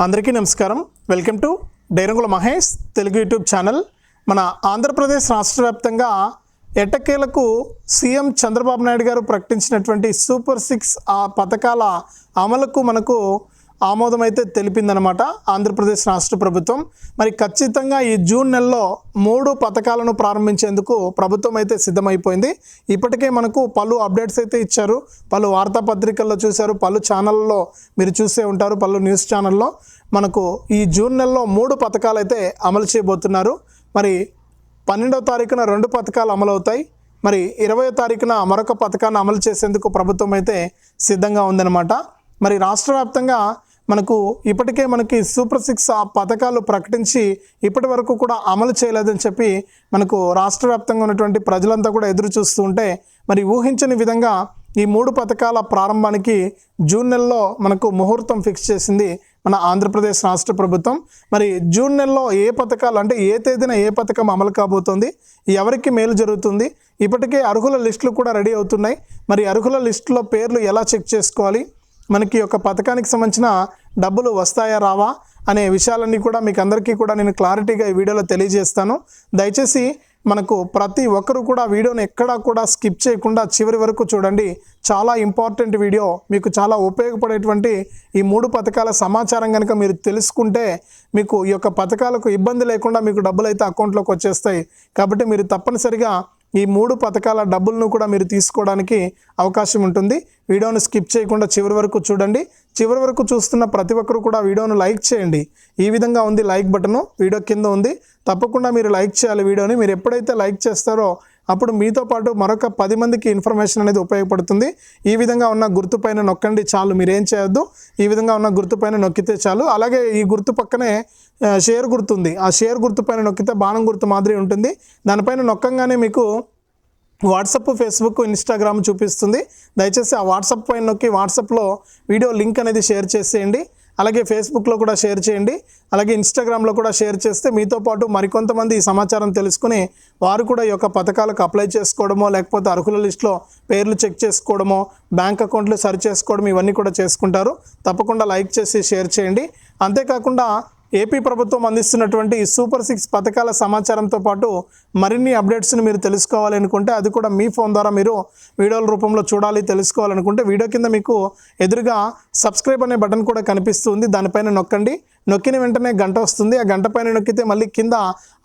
అందరికీ నమస్కారం. Welcome to డైరంగుల మహేష్ తెలుగు యూట్యూబ్ ఛానల్. మన ఆంధ్రప్రదేశ్ రాష్ట్ర వ్యాప్తంగా ఎటకేలకు సీఎం చంద్రబాబు నాయుడు గారు ప్రకటించినటువంటి సూపర్ సిక్స్ ఆ పథకాల అమలుకు మనకు ఆమోదం అయితే తెలిపిందనమాట ఆంధ్రప్రదేశ్ రాష్ట్ర ప్రభుత్వం. మరి ఖచ్చితంగా ఈ జూన్ నెలలో మూడు పథకాలను ప్రారంభించేందుకు ప్రభుత్వం అయితే సిద్ధమైపోయింది. ఇప్పటికే మనకు పలు అప్డేట్స్ అయితే ఇచ్చారు. పలు వార్తాపత్రికల్లో చూశారు. పలు ఛానళ్ళలో మీరు చూసే ఉంటారు. పలు న్యూస్ ఛానల్లో మనకు ఈ జూన్ నెలలో మూడు పథకాలు అయితే అమలు చేయబోతున్నారు. మరి పన్నెండవ తారీఖున రెండు పథకాలు అమలవుతాయి. మరి ఇరవై తారీఖున మరొక పథకాన్ని అమలు చేసేందుకు ప్రభుత్వం అయితే సిద్ధంగా ఉందన్నమాట మరి రాష్ట్ర వ్యాప్తంగా మనకు ఇప్పటికే మనకి సూపర్ సిక్స్ ఆ పథకాలు ప్రకటించి ఇప్పటి వరకు కూడా అమలు చేయలేదని చెప్పి మనకు రాష్ట్ర వ్యాప్తంగా ఉన్నటువంటి ప్రజలంతా కూడా ఎదురు చూస్తూ ఉంటే మరి ఊహించని విధంగా ఈ మూడు పథకాల ప్రారంభానికి జూన్ నెలలో మనకు ముహూర్తం ఫిక్స్ చేసింది మన ఆంధ్రప్రదేశ్ రాష్ట్ర ప్రభుత్వం. మరి జూన్ నెలలో ఏ పథకాలు అంటే ఏ తేదీన ఏ పథకం అమలు కాబోతోంది ఎవరికి మేలు జరుగుతుంది ఇప్పటికే అర్హుల లిస్టులు కూడా రెడీ అవుతున్నాయి. మరి అర్హుల లిస్టులో పేర్లు ఎలా చెక్ చేసుకోవాలి మనకి ఒక పథకానికి సంబంధించిన డబ్బులు వస్తాయా రావా అనే విషయాలన్నీ కూడా మీకు అందరికీ కూడా నేను క్లారిటీగా ఈ వీడియోలో తెలియజేస్తాను. దయచేసి మనకు ప్రతి ఒక్కరు కూడా వీడియోని ఎక్కడా కూడా స్కిప్ చేయకుండా చివరి వరకు చూడండి. చాలా ఇంపార్టెంట్ వీడియో. మీకు చాలా ఉపయోగపడేటువంటి ఈ మూడు పథకాల సమాచారం కనుక మీరు తెలుసుకుంటే మీకు ఈ యొక్క పథకాలకు ఇబ్బంది లేకుండా మీకు డబ్బులు అయితే అకౌంట్లోకి వచ్చేస్తాయి. కాబట్టి మీరు తప్పనిసరిగా ఈ మూడు పథకాల డబ్బులను కూడా మీరు తీసుకోవడానికి అవకాశం ఉంటుంది. వీడియోను స్కిప్ చేయకుండా చివరి వరకు చూడండి. చివరి వరకు చూస్తున్న ప్రతి ఒక్కరు కూడా వీడియోను లైక్ చేయండి. ఈ విధంగా ఉంది లైక్ బటను. వీడియో కింద ఉంది. తప్పకుండా మీరు లైక్ చేయాలి వీడియోని. మీరు ఎప్పుడైతే లైక్ చేస్తారో అప్పుడు మీతో పాటు మరొక పది మందికి ఇన్ఫర్మేషన్ అనేది ఉపయోగపడుతుంది. ఈ విధంగా ఉన్న గుర్తుపైన నొక్కండి చాలు మీరేం చేయొద్దు. ఈ విధంగా ఉన్న గుర్తుపైన నొక్కితే చాలు. అలాగే ఈ గుర్తు పక్కనే షేర్ గుర్తుంది ఆ షేర్ గుర్తు పైన నొక్కితే బాణం గుర్తు మాదిరి ఉంటుంది. దానిపైన నొక్కంగానే మీకు వాట్సప్ ఫేస్బుక్ ఇన్స్టాగ్రామ్ చూపిస్తుంది. దయచేసి ఆ వాట్సాప్ పైన నొక్కి వాట్సాప్లో వీడియో లింక్ అనేది షేర్ చేసేయండి. అలాగే ఫేస్బుక్లో కూడా షేర్ చేయండి. అలాగే ఇన్స్టాగ్రామ్లో కూడా షేర్ చేస్తే మీతో పాటు మరికొంతమంది ఈ సమాచారం తెలుసుకుని వారు కూడా ఈ యొక్క పథకాలకు అప్లై చేసుకోవడమో లేకపోతే అర్హుల లిస్టులో పేర్లు చెక్ చేసుకోవడమో బ్యాంక్ అకౌంట్లు సరి చేసుకోవడం ఇవన్నీ కూడా చేసుకుంటారు. తప్పకుండా లైక్ చేసి షేర్ చేయండి. అంతేకాకుండా ఏపీ ప్రభుత్వం అందిస్తున్నటువంటి ఈ సూపర్ సిక్స్ పథకాల సమాచారంతో పాటు మరిన్ని అప్డేట్స్ని మీరు తెలుసుకోవాలి అనుకుంటే అది కూడా మీ ఫోన్ ద్వారా మీరు వీడియోల రూపంలో చూడాలి తెలుసుకోవాలనుకుంటే వీడియో కింద మీకు ఎదురుగా సబ్స్క్రైబ్ అనే బటన్ కూడా కనిపిస్తుంది. దానిపైన నొక్కండి. నొక్కిన వెంటనే గంట వస్తుంది. ఆ గంట పైన నొక్కితే మళ్ళీ కింద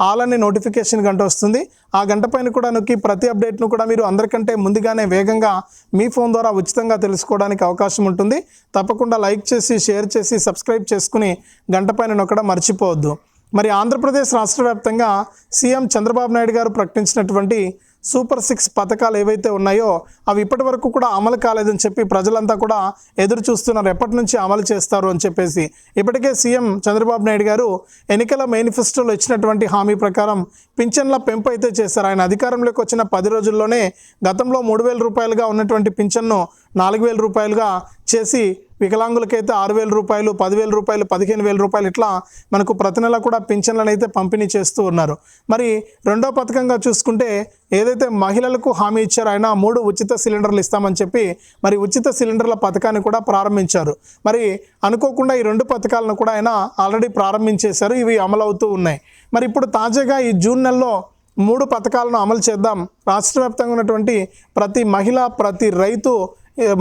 ఆల్ అనే నోటిఫికేషన్ గంట వస్తుంది. ఆ గంట పైన కూడా నొక్కి ప్రతి అప్డేట్ను కూడా మీరు అందరికంటే ముందుగానే వేగంగా మీ ఫోన్ ద్వారా ఉచితంగా తెలుసుకోవడానికి అవకాశం ఉంటుంది. తప్పకుండా లైక్ చేసి షేర్ చేసి సబ్స్క్రైబ్ చేసుకుని గంట పైన నొక్కడం మర్చిపోవద్దు. మరి ఆంధ్రప్రదేశ్ రాష్ట్ర వ్యాప్తంగా సీఎం చంద్రబాబు నాయుడు గారు ప్రకటించినటువంటి సూపర్ సిక్స్ పథకాలు ఏవైతే ఉన్నాయో అవి ఇప్పటి వరకు కూడా అమలు కాలేదని చెప్పి ప్రజలంతా కూడా ఎదురు చూస్తున్నారు. ఎప్పటి నుంచి అమలు చేస్తారు అని చెప్పేసి. ఇప్పటికే సీఎం చంద్రబాబు నాయుడు గారు ఎన్నికల మేనిఫెస్టోలో ఇచ్చినటువంటి హామీ ప్రకారం పింఛన్ల పెంపు అయితే చేశారు. ఆయన అధికారంలోకి వచ్చిన పది రోజుల్లోనే గతంలో మూడు వేల రూపాయలుగా ఉన్నటువంటి పింఛన్ను నాలుగు వేల రూపాయలుగా చేసి వికలాంగులకైతే ఆరు వేల రూపాయలు పదివేల రూపాయలు పదిహేను వేల రూపాయలు ఇట్లా మనకు ప్రతి నెల కూడా పింఛన్లను అయితే పంపిణీ చేస్తూ ఉన్నారు. మరి రెండో పథకంగా చూసుకుంటే ఏదైతే మహిళలకు హామీ ఇచ్చారో ఆయన మూడు ఉచిత సిలిండర్లు ఇస్తామని చెప్పి మరి ఉచిత సిలిండర్ల పథకాన్ని కూడా ప్రారంభించారు. మరి అనుకోకుండా ఈ రెండు పథకాలను కూడా ఆయన ఆల్రెడీ ప్రారంభించేశారు. ఇవి అమలవుతూ ఉన్నాయి. మరి ఇప్పుడు తాజాగా ఈ జూన్ నెలలో మూడు పథకాలను అమలు చేద్దాం. రాష్ట్ర వ్యాప్తంగా ఉన్నటువంటి ప్రతి మహిళ ప్రతి రైతు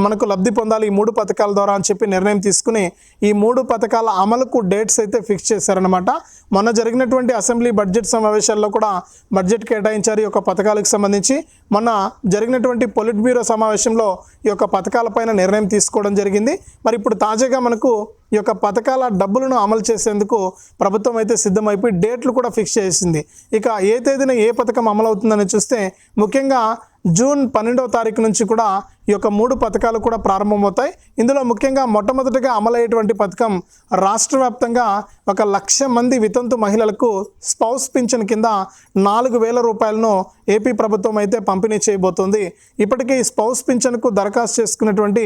మనకు లబ్ధి పొందాలి ఈ మూడు పథకాల ద్వారా అని చెప్పి నిర్ణయం తీసుకుని ఈ మూడు పథకాల అమలుకు డేట్స్ అయితే ఫిక్స్ చేశారనమాట మొన్న జరిగినటువంటి అసెంబ్లీ బడ్జెట్ సమావేశాల్లో కూడా బడ్జెట్ కేటాయించారు ఈ యొక్క పథకాలకు సంబంధించి. మొన్న జరిగినటువంటి పొలిట్ బ్యూరో సమావేశంలో ఈ యొక్క పథకాలపైన నిర్ణయం తీసుకోవడం జరిగింది. మరి ఇప్పుడు తాజాగా మనకు ఈ యొక్క పథకాల డబ్బులను అమలు చేసేందుకు ప్రభుత్వం అయితే సిద్ధమైపోయి డేట్లు కూడా ఫిక్స్ చేసింది. ఇక ఏ తేదీన ఏ పథకం అమలు అవుతుందని చూస్తే ముఖ్యంగా జూన్ పన్నెండవ తారీఖు నుంచి కూడా ఈ యొక్క మూడు పథకాలు కూడా ప్రారంభమవుతాయి. ఇందులో ముఖ్యంగా మొట్టమొదటిగా అమలయ్యేటువంటి పథకం రాష్ట్ర వ్యాప్తంగా ఒక లక్ష మంది వితంతు మహిళలకు స్పౌస్ పింఛన్ కింద నాలుగు వేల రూపాయలను ఏపీ ప్రభుత్వం అయితే పంపిణీ చేయబోతోంది. ఇప్పటికే ఈ స్పౌస్ పింఛన్కు దరఖాస్తు చేసుకున్నటువంటి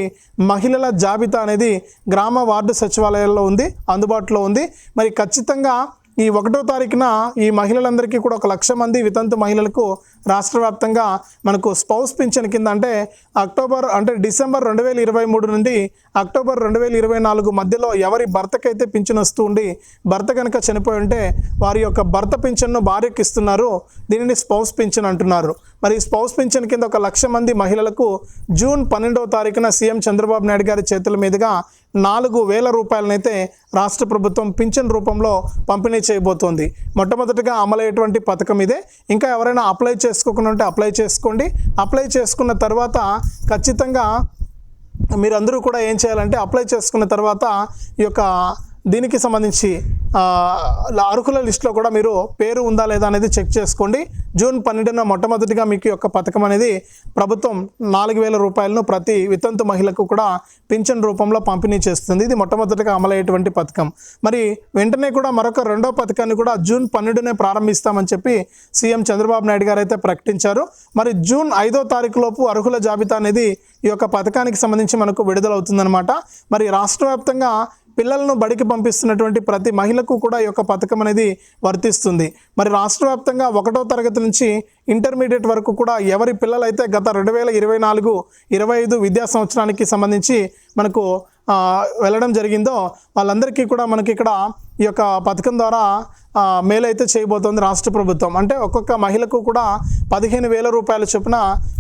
మహిళల జాబితా అనేది గ్రామ వార్డు సచివాలయాల్లో ఉంది అందుబాటులో ఉంది. మరి ఖచ్చితంగా ఈ ఒకటో తారీఖున ఈ మహిళలందరికీ కూడా ఒక లక్ష మంది వితంతు మహిళలకు రాష్ట్ర వ్యాప్తంగా మనకు స్పౌస్ పింఛన్ కింద అంటే అక్టోబర్ అంటే డిసెంబర్ రెండు వేల ఇరవై మూడు నుండి అక్టోబర్ రెండు వేల ఇరవై నాలుగు మధ్యలో ఎవరి భర్తకైతే పింఛన్ వస్తూ ఉండి భర్త కనుక చనిపోయి ఉంటే వారి యొక్క భర్త పింఛన్ను భార్యకి ఇస్తున్నారు దీనిని స్పౌస్ పింఛన్ అంటున్నారు. మరి స్పౌస్ పింఛన్ కింద ఒక లక్ష మంది మహిళలకు జూన్ పన్నెండవ తారీఖున సీఎం చంద్రబాబు నాయుడు గారి చేతుల మీదుగా నాలుగు వేల రూపాయలనైతే రాష్ట్ర ప్రభుత్వం పింఛన్ రూపంలో పంపిణీ చేయబోతోంది. మొట్టమొదటిగా అమలయ్యేటువంటి పథకం ఇదే. ఇంకా ఎవరైనా అప్లై చేసుకోకుండా ఉంటే అప్లై చేసుకోండి. అప్లై చేసుకున్న తర్వాత ఖచ్చితంగా మీరందరూ కూడా ఏం చేయాలంటే అప్లై చేసుకున్న తర్వాత ఈ యొక్క దీనికి సంబంధించి అర్హుల లిస్టులో కూడా మీరు పేరు ఉందా లేదా అనేది చెక్ చేసుకోండి. జూన్ పన్నెండున మొట్టమొదటిగా మీకు యొక్క పథకం అనేది ప్రభుత్వం నాలుగు వేల రూపాయలను ప్రతి వితంతు మహిళకు కూడా పింఛన్ రూపంలో పంపిణీ చేస్తుంది. ఇది మొట్టమొదటిగా అమలయ్యేటువంటి పథకం. మరి వెంటనే కూడా మరొక రెండో పథకాన్ని కూడా జూన్ పన్నెండునే ప్రారంభిస్తామని చెప్పి సీఎం చంద్రబాబు నాయుడు గారు అయితే ప్రకటించారు. మరి జూన్ ఐదో తారీఖు లోపు అర్హుల జాబితా అనేది ఈ యొక్క పథకానికి సంబంధించి మనకు విడుదలవుతుందన్నమాట. మరి రాష్ట్ర వ్యాప్తంగా పిల్లలను బడికి పంపిస్తున్నటువంటి ప్రతి మహిళకు కూడా ఈ యొక్క పథకం అనేది వర్తిస్తుంది. మరి రాష్ట్ర వ్యాప్తంగా ఒకటో తరగతి నుంచి ఇంటర్మీడియట్ వరకు కూడా ఎవరి పిల్లలైతే గత రెండు వేల ఇరవై నాలుగు ఇరవై ఐదు విద్యా సంవత్సరానికి సంబంధించి మనకు వెళ్ళడం జరిగిందో వాళ్ళందరికీ కూడా మనకి ఇక్కడ ఈ యొక్క పథకం ద్వారా మేలైతే చేయబోతోంది రాష్ట్ర ప్రభుత్వం. అంటే ఒక్కొక్క మహిళకు కూడా పదిహేను వేల రూపాయల చొప్పున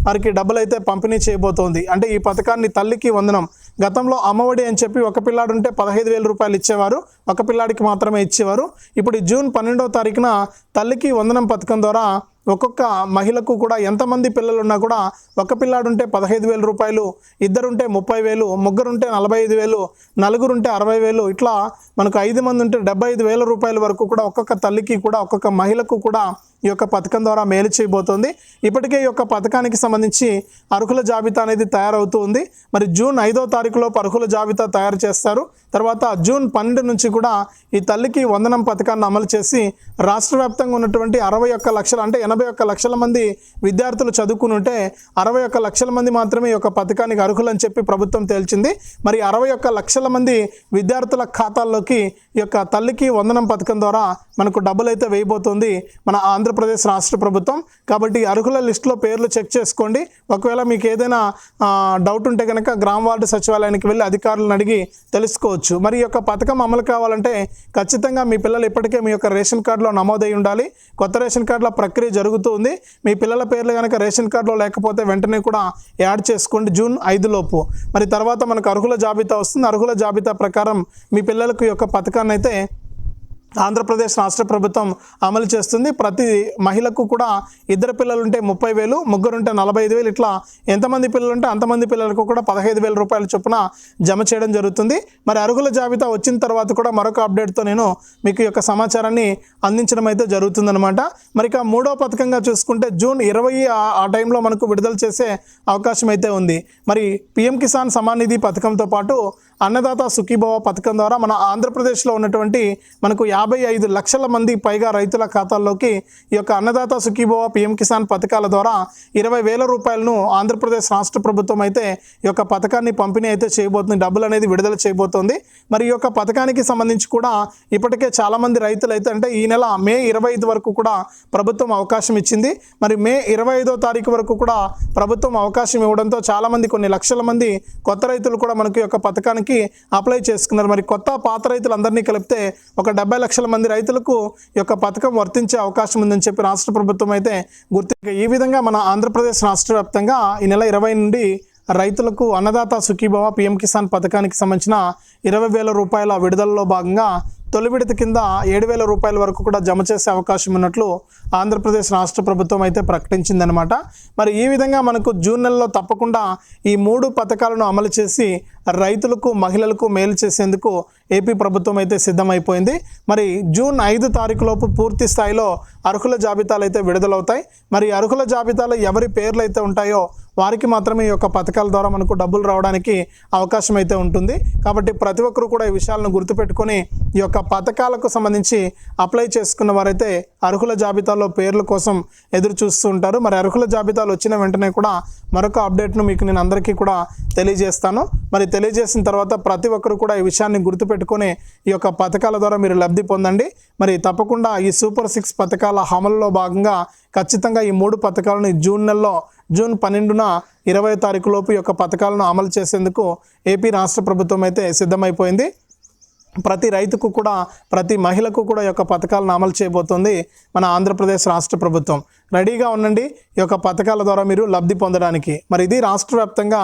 వారికి డబ్బులు అయితే పంపిణీ చేయబోతోంది. అంటే ఈ పథకాన్ని తల్లికి వందనం గతంలో అమ్మఒడి అని చెప్పి ఒక పిల్లాడు ఉంటే పదహైదు వేల రూపాయలు ఇచ్చేవారు. ఒక పిల్లాడికి మాత్రమే ఇచ్చేవారు. ఇప్పుడు జూన్ పన్నెండవ తారీఖున తల్లికి వందనం పథకం ద్వారా ఒక్కొక్క మహిళకు కూడా ఎంతమంది పిల్లలు ఉన్నా కూడా ఒక పిల్లాడుంటే పదహైదు వేల రూపాయలు ఇద్దరుంటే ముప్పై వేలు ముగ్గురుంటే నలభై ఐదు వేలు నలుగురుంటే అరవై వేలు ఇట్లా మనకు ఐదు మంది ఉంటే డెబ్బై ఐదు వేల రూపాయల వరకు కూడా ఒక్కొక్క తల్లికి కూడా ఒక్కొక్క మహిళకు కూడా ఈ యొక్క పథకం ద్వారా మేలు చేయబోతోంది. ఇప్పటికే ఈ యొక్క పథకానికి సంబంధించి అర్హుల జాబితా అనేది తయారవుతూ ఉంది మరి జూన్ ఐదో తారీఖులోపు అర్హుల జాబితా తయారు చేస్తారు. తర్వాత జూన్ పన్నెండు నుంచి కూడా ఈ తల్లికి వందనం పథకాన్ని అమలు చేసి రాష్ట్ర వ్యాప్తంగా ఉన్నటువంటి అరవై ఒక్క లక్షల అంటే ఎనభై ఒక్క లక్షల మంది విద్యార్థులు చదువుకుని ఉంటే అరవై ఒక్క లక్షల మంది మాత్రమే ఈ యొక్క పథకానికి అర్హులని చెప్పి ప్రభుత్వం తేల్చింది. మరి అరవై ఒక్క లక్షల మంది విద్యార్థుల ఖాతాల్లోకి ఈ యొక్క తల్లికి వందనం పథకం ద్వారా మనకు డబ్బులు అయితే వేయబోతుంది మన ఆంధ్రప్రదేశ్ రాష్ట్ర ప్రభుత్వం. కాబట్టి అర్హుల లిస్టులో పేర్లు చెక్ చేసుకోండి. ఒకవేళ మీకు ఏదైనా డౌట్ ఉంటే కనుక గ్రామ వార్డు సచివాలయానికి వెళ్ళి అధికారులను అడిగి తెలుసుకోవచ్చు. మరి ఈ యొక్క పథకం అమలు కావాలంటే ఖచ్చితంగా మీ పిల్లలు ఇప్పటికే మీ యొక్క రేషన్ కార్డులో నమోదై ఉండాలి. కొత్త రేషన్ కార్డుల ప్రక్రియ జరుగుతుంది. మీ పిల్లల పేర్లు కనుక రేషన్ కార్డులో లేకపోతే వెంటనే కూడా యాడ్ చేసుకోండి జూన్ ఐదు లోపు. మరి తర్వాత మనకు అర్హుల జాబితా వస్తుంది. అర్హుల జాబితా ప్రకారం మీ పిల్లలకు యొక్క పథకాన్ని అయితే ఆంధ్రప్రదేశ్ రాష్ట్ర ప్రభుత్వం అమలు చేస్తుంది. ప్రతి మహిళకు కూడా ఇద్దరు పిల్లలుంటే ముప్పై వేలు ముగ్గురు ఉంటే నలభై ఐదు వేలు ఇట్లా ఎంతమంది పిల్లలు ఉంటే అంతమంది పిల్లలకు కూడా పదహైదు వేల రూపాయల చొప్పున జమ చేయడం జరుగుతుంది. మరి అరుగుల జాబితా వచ్చిన తర్వాత కూడా మరొక అప్డేట్తో నేను మీకు యొక్క సమాచారాన్ని అందించడం అయితే జరుగుతుందనమాట మరి ఇక మూడో పథకంగా చూసుకుంటే జూన్ ఇరవై ఆ- ఆ టైంలో మనకు విడుదల చేసే అవకాశం అయితే ఉంది. మరి పిఎం కిసాన్ సమాన్ నిధి పథకంతో పాటు అన్నదాత సుఖీభవ పథకం ద్వారా మన ఆంధ్రప్రదేశ్లో ఉన్నటువంటి మనకు యాభై ఐదు లక్షల మంది పైగా రైతుల ఖాతాల్లోకి ఈ యొక్క అన్నదాత సుఖీభవ పిఎం కిసాన్ పథకాల ద్వారా ఇరవై వేల రూపాయలను ఆంధ్రప్రదేశ్ రాష్ట్ర ప్రభుత్వం అయితే ఈ యొక్క పథకాన్ని పంపిణీ అయితే చేయబోతుంది. డబ్బులు అనేది విడుదల చేయబోతోంది. మరి ఈ యొక్క పథకానికి సంబంధించి కూడా ఇప్పటికే చాలామంది రైతులు అయితే అంటే ఈ నెల మే ఇరవై ఐదు వరకు కూడా ప్రభుత్వం అవకాశం ఇచ్చింది. మరి మే ఇరవై ఐదో తారీఖు వరకు కూడా ప్రభుత్వం అవకాశం ఇవ్వడంతో చాలామంది కొన్ని లక్షల మంది కొత్త రైతులు కూడా మనకు ఈ యొక్క పథకానికి అప్లై చేసుకున్నారు. మరి కొత్త పాత రైతులందరినీ కలిపితే ఒక డెబ్బై లక్షల మంది రైతులకు ఈ యొక్క పథకం వర్తించే అవకాశం ఉందని చెప్పి రాష్ట్ర ప్రభుత్వం అయితే గుర్తు ఈ విధంగా మన ఆంధ్రప్రదేశ్ రాష్ట్ర వ్యాప్తంగా ఈ నెల ఇరవై నుండి రైతులకు అన్నదాత సుఖీభవ పిఎం కిసాన్ పథకానికి సంబంధించిన ఇరవై వేల రూపాయల విడుదలలో భాగంగా తొలి విడత కింద ఏడు వేల రూపాయల వరకు కూడా జమ చేసే అవకాశం ఉన్నట్లు ఆంధ్రప్రదేశ్ రాష్ట్ర ప్రభుత్వం అయితే ప్రకటించిందనమాట మరి ఈ విధంగా మనకు జూన్ నెలలో తప్పకుండా ఈ మూడు పథకాలను అమలు చేసి రైతులకు మహిళలకు మేలు చేసేందుకు ఏపీ ప్రభుత్వం అయితే సిద్ధమైపోయింది. మరి జూన్ ఐదు తారీఖులోపు పూర్తి స్థాయిలో అర్హుల జాబితాలు అయితే విడుదలవుతాయి. మరి అర్హుల జాబితాలో ఎవరి పేర్లు అయితే ఉంటాయో వారికి మాత్రమే ఈ యొక్క పథకాల ద్వారా మనకు డబ్బులు రావడానికి అవకాశం అయితే ఉంటుంది. కాబట్టి ప్రతి ఒక్కరూ కూడా ఈ విషయాలను గుర్తుపెట్టుకొని ఈ యొక్క పథకాలకు సంబంధించి అప్లై చేసుకున్న వారైతే అర్హుల జాబితాలో పేర్ల కోసం ఎదురు చూస్తూ ఉంటారు. మరి అర్హుల జాబితాలు వచ్చిన వెంటనే కూడా మరొక అప్డేట్ను మీకు నేను అందరికీ కూడా తెలియజేస్తాను. మరి తెలియజేసిన తర్వాత ప్రతి ఒక్కరు కూడా ఈ విషయాన్ని గుర్తుపెట్టుకొని ఈ యొక్క పథకాల ద్వారా మీరు లబ్ధి పొందండి. మరి తప్పకుండా ఈ సూపర్ సిక్స్ పథకాల అమలులో భాగంగా ఖచ్చితంగా ఈ మూడు పథకాలను జూన్ నెలలో జూన్ పన్నెండున ఇరవై తారీఖు లోపు ఈ యొక్క పథకాలను అమలు చేసేందుకు ఏపీ రాష్ట్ర ప్రభుత్వం అయితే సిద్ధమైపోయింది. ప్రతి రైతుకు కూడా ప్రతి మహిళకు కూడా ఈ యొక్క పథకాలను అమలు చేయబోతోంది మన ఆంధ్రప్రదేశ్ రాష్ట్ర ప్రభుత్వం. రెడీగా ఉండండి ఈ యొక్క పథకాల ద్వారా మీరు లబ్ధి పొందడానికి. మరి ఇది రాష్ట్ర వ్యాప్తంగా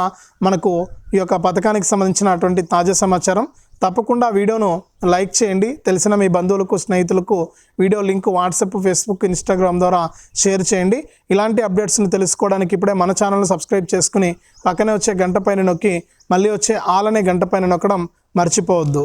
మనకు ఈ యొక్క పథకానికి సంబంధించినటువంటి తాజా సమాచారం. తప్పకుండా వీడియోను లైక్ చేయండి. తెలిసిన మీ బంధువులకు స్నేహితులకు video link WhatsApp Facebook Instagram ద్వారా షేర్ చేయండి. ఇలాంటి అప్డేట్స్ని తెలుసుకోవడానికి ఇప్పుడే మన ఛానల్ని సబ్స్క్రైబ్ చేసుకుని పక్కనే వచ్చే గంట పైన నొక్కి మళ్ళీ వచ్చే ఆలనే గంట పైన నొక్కడం మర్చిపోవద్దు.